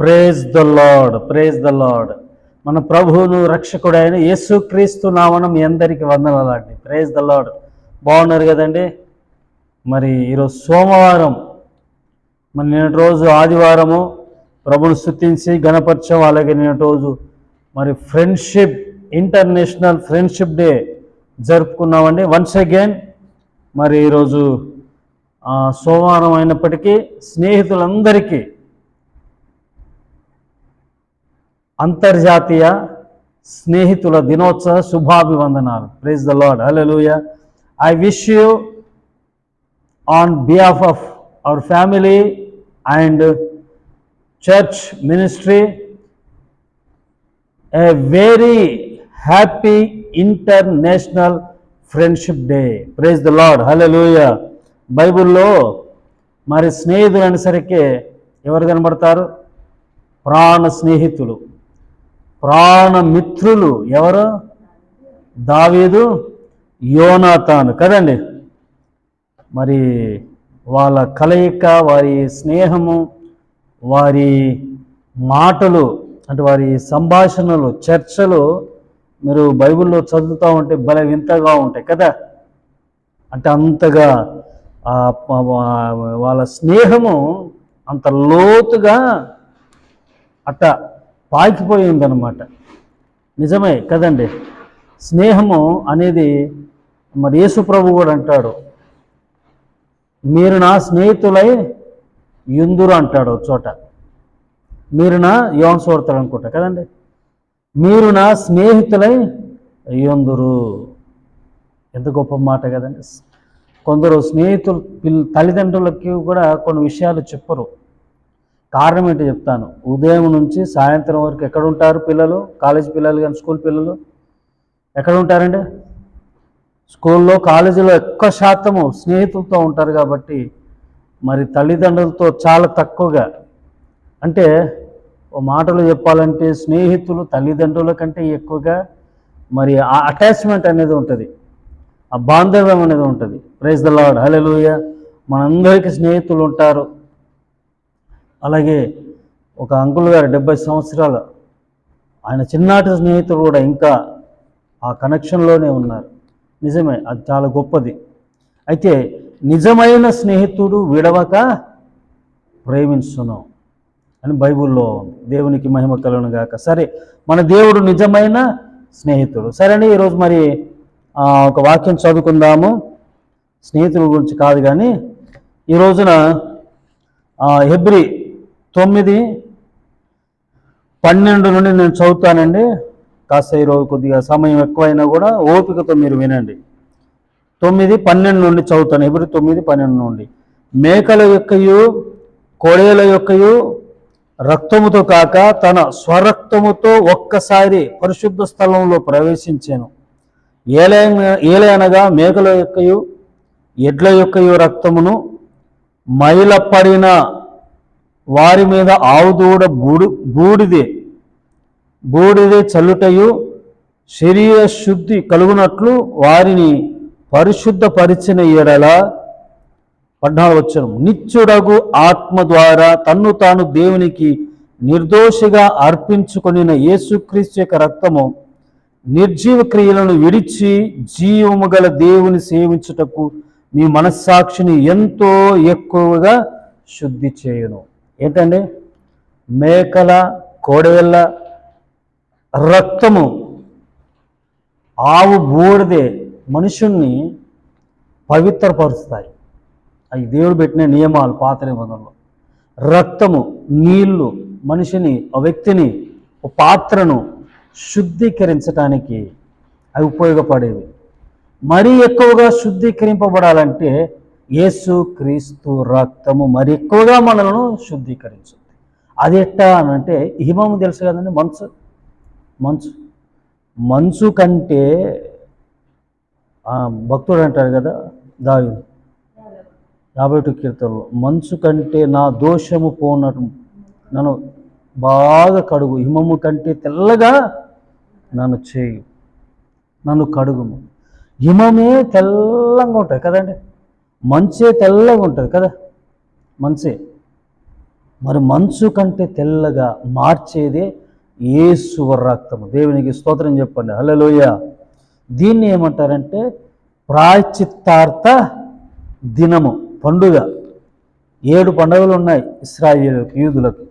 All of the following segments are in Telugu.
Praise the Lord praise the Lord మన ప్రభువును రక్షకుడైన యేసుక్రీస్తు నామనం మీ అందరికీ వందనాలండి ప్రేజ్ ద లాడ్ బాగున్నారు కదండి? మరి ఈరోజు సోమవారం మరి నిన్నటి రోజు ఆదివారము ప్రభుని స్థుతించి గణపరచం అలాగే నిన్నటి రోజు మరి ఫ్రెండ్షిప్ ఇంటర్నేషనల్ ఫ్రెండ్షిప్ డే జరుపుకున్నామండి. వన్స్ అగైన్ మరి ఈరోజు సోమవారం అయినప్పటికీ స్నేహితులందరికీ అంతర్జాతీయ స్నేహితుల దినోత్సవ శుభాభివందనాలు. Praise the Lord hallelujah I wish you on behalf of our family and church ministry a very happy international friendship day praise the Lord hallelujah బైబిల్లో మరి స్నేహితులు అనేసరికి ఎవరు కనబడతారు? ప్రాణ స్నేహితులు ప్రాణమిత్రులు ఎవరు? దావీదు యోనాతాను. కదండి? మరి వాళ్ళ కలయిక వారి స్నేహము వారి మాటలు అంటే వారి సంభాషణలు చర్చలు మీరు బైబిల్లో చదువుతూ ఉంటే భలే వింతగా ఉంటాయి కదా? అంటే అంతగా వాళ్ళ స్నేహము అంత లోతుగా అట్ట పాకిపోయి ఉందన్నమాట నిజమే కదండి. స్నేహము అనేది మరి యేసు ప్రభు కూడా అంటాడు. మీరు నా స్నేహితులై యుందురు అంటాడు ఒక చోట. మీరు నా యోన్ సోడతాడు అనుకుంటా కదండి. మీరు నా స్నేహితులై యుందురు. ఎంత గొప్ప మాట కదండి. కొందరు స్నేహితులు పిల్ తల్లిదండ్రులకి కూడా కొన్ని విషయాలు చెప్పరు. కారణం ఏంటో చెప్తాను. ఉదయం నుంచి సాయంత్రం వరకు ఎక్కడ ఉంటారు పిల్లలు? కాలేజ్ పిల్లలు కానీ స్కూల్ పిల్లలు? ఎక్కడ ఉంటారండి స్కూల్లో కాలేజీలో ఎక్కువ శాతము స్నేహితులతో ఉంటారు కాబట్టి మరి తల్లిదండ్రులతో చాలా తక్కువగా. అంటే ఓ మాటలు చెప్పాలంటే స్నేహితులు తల్లిదండ్రుల కంటే ఎక్కువగా మరి ఆ అటాచ్మెంట్ అనేది ఉంటుంది. ఆ బాంధవ్యం అనేది ఉంటుంది. ప్రైజ్ ద లార్డ్ హల్లెలూయా మనందరికీ స్నేహితులు ఉంటారు. అలాగే ఒక అంకుల్ గారు డెబ్బై సంవత్సరాలు ఆయన చిన్నాటి స్నేహితులు కూడా ఇంకా ఆ కనెక్షన్లోనే ఉన్నారు. నిజమే అది చాలా గొప్పది. అయితే నిజమైన స్నేహితుడు విడవక ప్రేమించును అని బైబుల్లో దేవునికి మహిమ కలను గాక. సరే మన దేవుడు నిజమైన స్నేహితుడు. సరే ఈరోజు మరి ఒక వాక్యం చదువుకుందాము. స్నేహితుల గురించి కాదు కానీ ఈ రోజున హెబ్రి తొమ్మిది పన్నెండు నుండి నేను చదువుతానండి. కాస్త ఈరోజు కొద్దిగా సమయం ఎక్కువైనా కూడా ఓపికతో మీరు వినండి. తొమ్మిది పన్నెండు నుండి చదువుతాను. ఇప్పుడు తొమ్మిది పన్నెండు నుండి. మేకల యొక్కయు కోడేల యొక్కయు రక్తముతో కాక తన స్వరక్తముతో ఒక్కసారి పరిశుద్ధ స్థలంలో ప్రవేశించాను. ఏలైన ఏలైనగా మేకల యొక్కయు ఎడ్ల యొక్కయు రక్తమును మైలపడిన వారి మీద ఆవుదూడ బూడి బూడిదే. బూడిదే చల్లుటయు శరీర శుద్ధి కలుగునట్లు వారిని పరిశుద్ధపరిచిన ఎడల పద్నాలుగు వచ్చను నిత్యుడగు ఆత్మ ద్వారా తన్ను తాను దేవునికి నిర్దోషిగా అర్పించుకొనిన యేసుక్రీస్తు యొక్క రక్తము నిర్జీవ క్రియలను విడిచి జీవము గల దేవుని సేవించుటకు మీ మనస్సాక్షిని ఎంతో ఎక్కువగా శుద్ధి చేయను. ఏంటండి? మేకల కోడవెళ్ళ రక్తము ఆవు బూడిదే మనుషుణ్ణి పవిత్రపరుస్తాయి. అవి దేవుడు పెట్టిన నియమాలు పాత నిబంధనలో. రక్తము నీళ్ళు మనిషిని ఆ వ్యక్తిని ఒక పాత్రను శుద్ధీకరించడానికి అవి ఉపయోగపడేవి. మరీ ఎక్కువగా శుద్ధీకరింపబడాలంటే యేసు క్రీస్తు రక్తము మరి ఎక్కువగా మనలను శుద్ధీకరించుంది. అది ఎట్టా అని అంటే హిమము తెలుసు కదండి మంచు. మంచు. మంచు కంటే భక్తుడు అంటారు కదా దావి యాభై ఒకటి కీర్తనలో. మంచు కంటే నా దోషము పోనట్టు నన్ను బాగా కడుగు. హిమము కంటే తెల్లగా నన్ను చేయు. నన్ను కడుగుము. హిమమే తెల్లంగా ఉంటుంది కదండి. మంచే తెల్లగా ఉంటుంది కదా? మంచే. మరి మంచు కంటే తెల్లగా మార్చేదే యేసు రక్తము దేవునికి స్తోత్రం చెప్పండి. హలోయ దీన్ని ఏమంటారంటే ప్రాచిత్తార్థ దినము పండుగ. ఏడు పండుగలు ఉన్నాయి ఇస్రాయేల్ యూదులకు.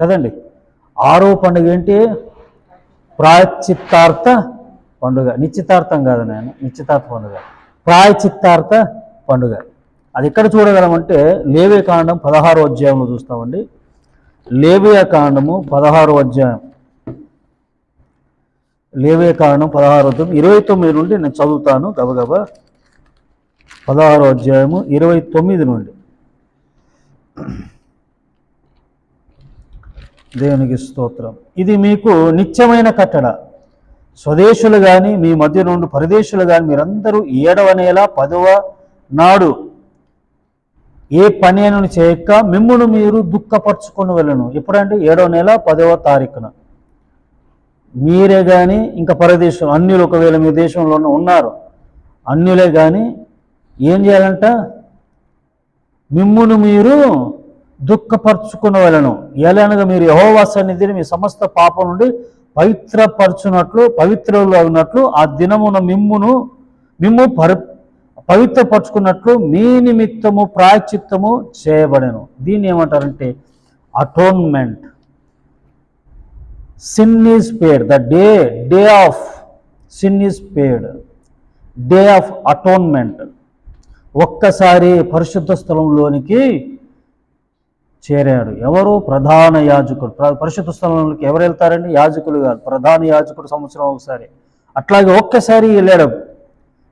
కదండి? ఆరో పండుగ ఏంటి? ప్రాచిత్తార్థ పండుగ. నిశ్చితార్థం కాదు నేను నిశ్చితార్థ పండుగ. ప్రాయచిత్తార్థ పండుగ. అది ఎక్కడ చూడగలమంటే లేవే కాండం పదహారో అధ్యాయంలో చూస్తామండి. లేవియా కాండము పదహారో అధ్యాయం. లేవే కాండం పదహారో అధ్యాయం. ఇరవై తొమ్మిది నుండి నేను చదువుతాను గబగబా. పదహారో అధ్యాయము ఇరవై తొమ్మిది నుండి. దేవునికి స్తోత్రం. ఇది మీకు నిత్యమైన కట్టడ. స్వదేశులు కానీ మీ మధ్య నుండి పరదేశులు కానీ మీరందరూ ఏడవ నెల పదవ నాడు ఏ పని అని చేయక మిమ్మును మీరు దుఃఖపరచుకొని వెళ్ళను. ఎప్పుడంటే ఏడవ నెల పదవ తారీఖున. మీరే కానీ ఇంకా పరదేశం అన్యులు ఒకవేళ మీ దేశంలో ఉన్నారు అన్యులే కానీ ఏం చేయాలంట? మిమ్మును మీరు దుఃఖపరచుకున్న వలను ఎలానగా మీరు యహోవా సన్నిధిని మీ సమస్త పాపం నుండి పవిత్రపరచునట్లు పవిత్రులు అవినట్లు ఆ దినమున మిమ్మును మిమ్ము పరి పవిత్రపరచుకున్నట్లు మీ నిమిత్తము ప్రాయచిత్తము చేయబడెను. దీన్ని ఏమంటారంటే atonement sin is paid the day day of sin is paid day of atonement ఒక్కసారి పరిశుద్ధ స్థలంలోనికి చేరాడు. ఎవరు? ప్రధాన యాజకుడు. పరిశుద్ధ స్థలంలోకి ఎవరు వెళ్తారండి? యాజకులు కాదు. ప్రధాన యాజకుడు సంవత్సరం ఒకసారి. అట్లాగే ఒక్కసారి వెళ్ళాడు.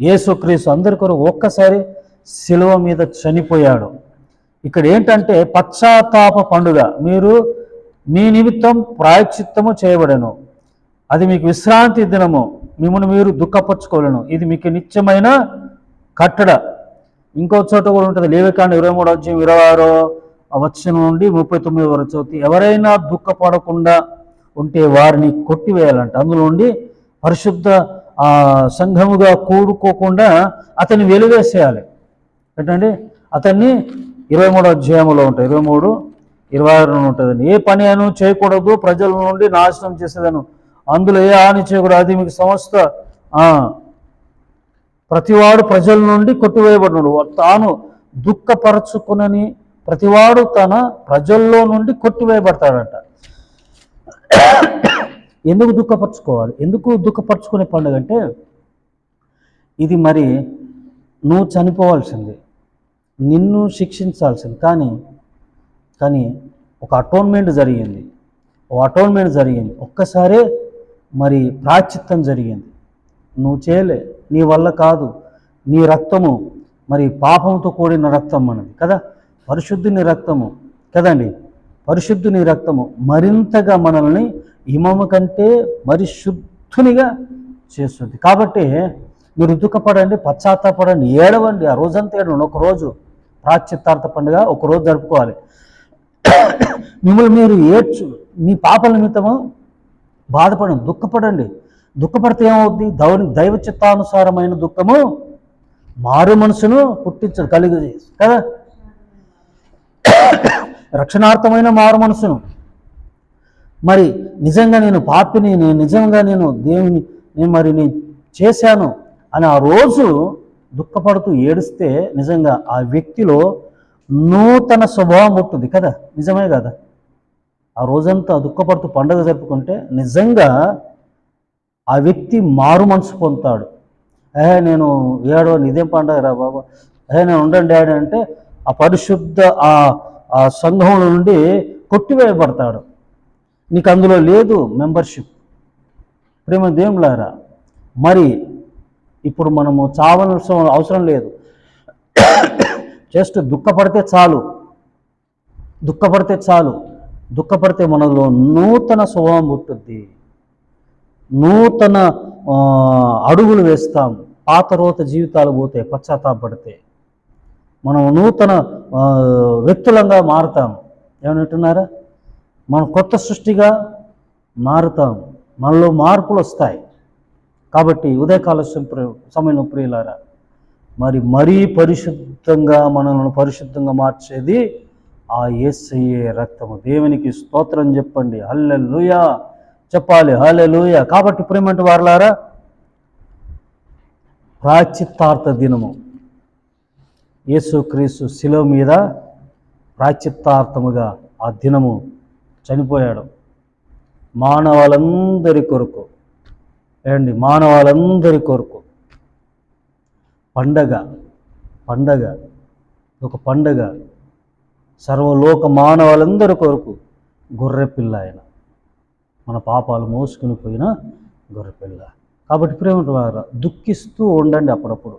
యేసుక్రీస్తు అందరి కొరకు ఒక్కసారి శిలువ మీద చనిపోయాడు. ఇక్కడ ఏంటంటే పశ్చాత్తాప పండుగ. మీరు మీ నిమిత్తం ప్రాయచిత్తము చేయబడను. అది మీకు విశ్రాంతి దినము. మిమ్మల్ని మీరు దుఃఖపరచుకోలేను. ఇది మీకు నిత్యమైన కట్టడ. ఇంకో చోట కూడా ఉంటుంది. లేవకాండ ఇరవై మూడు అధ్యాయం ఇరవై ఆరో వచ్చిన నుండి ముప్పై తొమ్మిది వరకు చవితి ఎవరైనా దుఃఖపడకుండా ఉంటే వారిని కొట్టివేయాలంట. అందులో నుండి పరిశుద్ధ ఆ, సంఘముగా కూడుకోకుండా అతన్ని వెలివేసేయాలి. ఏంటంటే అతన్ని ఇరవై మూడు అధ్యాయంలో ఉంటాయి. ఇరవై మూడు ఇరవై ఆరు ఉంటుందండి. ఏ పని అను చేయకూడదు ప్రజల నుండి నాశనం చేసేదను. అందులో ఏ హాని చేయకూడదు. అది మీకు సంస్థ ప్రతివాడు ప్రజల నుండి కొట్టివేయబడినాడు. తాను దుఃఖపరచుకునని ప్రతివాడు తన ప్రజల్లో నుండి కొట్టివేయబడతాడట. ఎందుకు దుఃఖపరచుకోవాలి? ఎందుకు దుఃఖపరచుకునే పండుగ అంటే ఇది మరి నువ్వు చనిపోవాల్సింది నిన్ను శిక్షించాల్సింది. కానీ కానీ ఒక అటోన్మెంట్ జరిగింది. ఓ అటోన్మెంట్ జరిగింది. ఒక్కసారే మరి ప్రాచిత్తం జరిగింది. నువ్వు చేయలే. నీ వల్ల కాదు. నీ రక్తము మరి పాపంతో కూడిన రక్తం మనది కదా? పరిశుద్ధుని రక్తము కదండి? పరిశుద్ధుని రక్తము మరింతగా మనల్ని హిమము కంటే మరి శుద్ధునిగా చేస్తుంది. కాబట్టి మీరు దుఃఖపడండి పశ్చాత్తాపడండి ఏడవండి. ఆ రోజంతా ఏడవండి ఒకరోజు ప్రాచిత్తార్థ పండుగ ఒక రోజు జరుపుకోవాలి. మిమ్మల్ని మీరు ఏడ్చు మీ పాపల నిమిత్తము బాధపడండి దుఃఖపడండి. దుఃఖపడితే ఏమవుద్ది? దౌని దైవ చిత్తానుసారమైన దుఃఖము మారు మనసును పుట్టించదు కలిగి కదా? రక్షణార్థమైన మారు మనసును. మరి నిజంగా నేను పాపిని నేను నిజంగా నేను దేవుని నేను మరి నేను చేశాను అని ఆ రోజు దుఃఖపడుతూ ఏడిస్తే నిజంగా ఆ వ్యక్తిలో నూతన స్వభావం పుట్టింది కదా? నిజమే కదా? ఆ రోజంతా దుఃఖపడుతూ పండుగ జరుపుకుంటే నిజంగా ఆ వ్యక్తి మారు మనసు పొందుతాడు. ఏ నేను ఏడో ఇదేం పండుగ రా బాబా? ఏ నేను ఉండండి డాడీ అంటే ఆ పరిశుద్ధ ఆ ఆ సంఘంలో నుండి కొట్టివేయబడతాడు. నీకు అందులో లేదు మెంబర్షిప్. ప్రేమ దేవులారా మరి ఇప్పుడు మనము చావనవసరం అవసరం లేదు. జస్ట్ దుఃఖపడితే చాలు. దుఃఖపడితే చాలు. దుఃఖపడితే మనలో నూతన స్వభావం పుట్టుద్ది. నూతన అడుగులు వేస్తాం. పాత రోత జీవితాలు పోతే పశ్చాత్తాపడితే. మనం నూతన వ్యక్తులంగా మారుతాం. ఏమంటున్నారా మనం కొత్త సృష్టిగా మారుతాం. మనలో మార్పులు వస్తాయి. కాబట్టి ఉదయకాల సమయంలో ప్రియులారా మరి మరీ పరిశుద్ధంగా మనల్ని పరిశుద్ధంగా మార్చేది ఆ యేసయ్యే రక్తము. దేవునికి స్తోత్రం చెప్పండి. హల్లెలుయా! చెప్పాలి. హల్లెలుయా! కాబట్టి ప్రేమంటి వారలారా ప్రాచిత్తార్థ దినము. యేసుక్రీస్తు శిలో మీద ప్రాచిత్తార్థముగా ఆ దినము చనిపోయాడు. మానవాళందరి కొరకు. ఏమండి? మానవాళందరి కొరకు. పండగ పండగ ఒక పండగ. సర్వలోక మానవాళందరి కొరకు గొర్రెపిల్ల ఆయన. మన పాపాలు మోసుకుని పోయిన గొర్రెపిల్ల కాబట్టి ప్రేమ దుఃఖిస్తూ ఉండండి అప్పుడప్పుడు.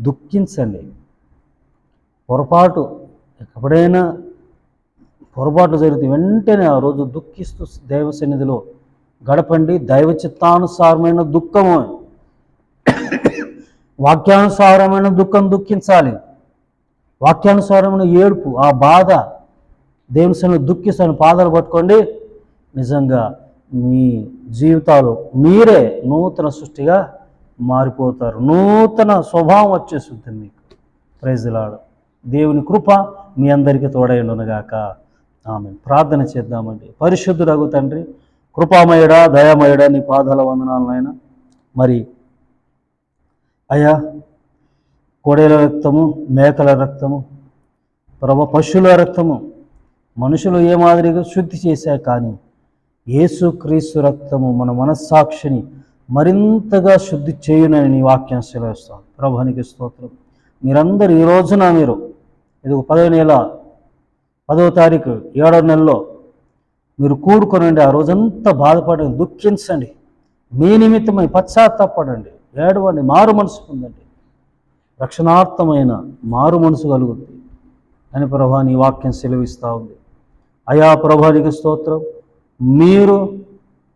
దుఃఖించండి. పొరపాటు ఎప్పుడైనా పొరపాటు జరిగితే వెంటనే ఆ రోజు దుఃఖిస్తూ దైవ సన్నిధిలో గడపండి. దైవ చిత్తానుసారమైన దుఃఖము. వాక్యానుసారమైన దుఃఖం దుఃఖించాలి. వాక్యానుసారమైన ఏడుపు ఆ బాధ దేవుని సన్నిధిలో దుఃఖిస్తాను. పాదాలు పట్టుకోండి. నిజంగా మీ జీవితాలు మీరే నూతన సృష్టిగా మారిపోతారు. నూతన స్వభావం వచ్చేస్తుంది మీకు. ప్రైజ్లాడు దేవుని కృప మీ అందరికీ తోడైండునగాక ఆమె ప్రార్థన చేద్దామండి. పరిశుద్ధుడగు తండ్రి కృపామయుడా దయామయుడా నీ పాదాల వందనాలనైనా మరి అయ్యా కోడేల రక్తము మేకల రక్తము ప్రభ పశువుల రక్తము మనుషులు ఏ మాదిరిగా శుద్ధి చేశా కానీ యేసుక్రీస్తు రక్తము మన మనస్సాక్షిని మరింతగా శుద్ధి చేయునని నీ వాక్యం సెలవిస్తాను ప్రభానికి స్తోత్రం. మీరందరూ ఈ రోజున మీరు ఇది ఒక పదవ నెల పదవ తారీఖు ఏడవ నెలలో మీరు కూడుకొనండి ఆ రోజంతా బాధపడండి దుఃఖించండి. మీ నిమిత్తమై పశ్చాత్తాపడండి. ఏడవండి మారు మనసు పొందండి రక్షణార్థమైన మారు మనసు కలుగుతుంది అని ప్రభా నీ వాక్యం సెలవిస్తూ ఉంది. అయా ప్రభానికి స్తోత్రం. మీరు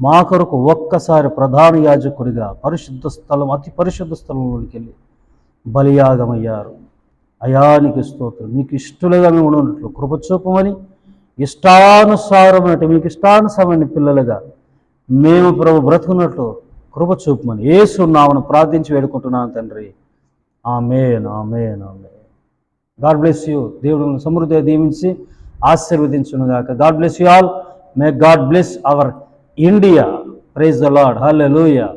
మా కొరకు ఒక్కసారి ప్రధాన యాజకుడిగా పరిశుద్ధ స్థలం అతి పరిశుద్ధ స్థలంలోకి వెళ్ళి బలియాగమయ్యారు. అయానికి స్తోత్రం. మీకు ఇష్టలుగా మేము ఉన్నట్లు కృపచూపమని ఇష్టానుసారమైన మీకు ఇష్టానుసారమైన పిల్లలుగా మేము ప్రభు బ్రతుకున్నట్లు కృపచూపమని ఏసు నామను ప్రార్థించి వేడుకుంటున్నాను తండ్రి. ఆమెన్ ఆమెన్ ఆమె గాడ్ బ్లెస్ యూ. దేవుడు సమృద్ధిగా దీవించి ఆశీర్వదించునుగాక God bless you all. May God bless our India. Praise the Lord hallelujah.